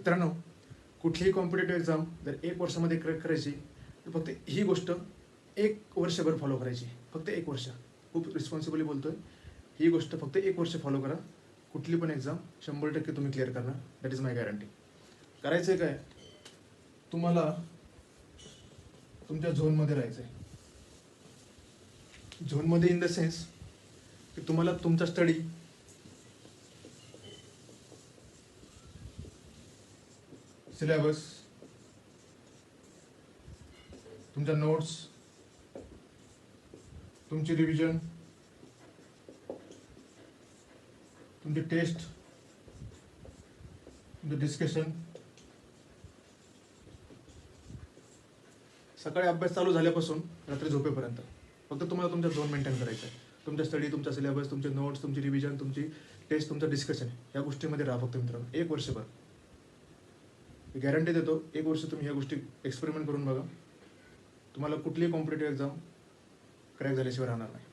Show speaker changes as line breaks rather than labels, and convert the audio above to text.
मित्रांनो कुठलीही competitive exam जर एक वर्षामध्ये क्रॅक करायची तर फक्त ही गोष्ट एक वर्षभर फॉलो करायची. फक्त एक वर्ष. खूप रिस्पॉन्सिबली बोलतोय. ही गोष्ट फक्त एक वर्ष फॉलो करा. कुठली पण एक्झाम शंभर टक्के तुम्ही क्लिअर करणार. दॅट इज माय गॅरंटी करायचं काय? तुम्हाला तुमच्या झोनमध्ये राहायचं आहे झोनमध्ये इन द सेन्स की तुम्हाला तुमचा स्टडी सिलेबस तुमच्या नोट्स तुमची रिव्हिजन तुमची टेस्ट तुमचं डिस्कशन. सकाळी अभ्यास चालू झाल्यापासून रात्री झोपेपर्यंत. फक्त तुम्हाला तुमच्या झोन मेंटेन करायचं आहे. तुमच्या स्टडी तुमचा सिलेबस तुमचे नोट्स तुमची रिव्हिजन तुमची टेस्ट तुमचं डिस्कशन या गोष्टीमध्ये राहा फक्त मित्रांनो. एक वर्षभर. गॅरंटी देतो एक वर्ष तुम्ही ह्या गोष्टी एक्सपेरिमेंट करून बघा. तुम्हाला कुठलीही कॉम्पिटेटिव्ह एक्झाम क्रॅक झाल्याशिवाय राहणार नाही.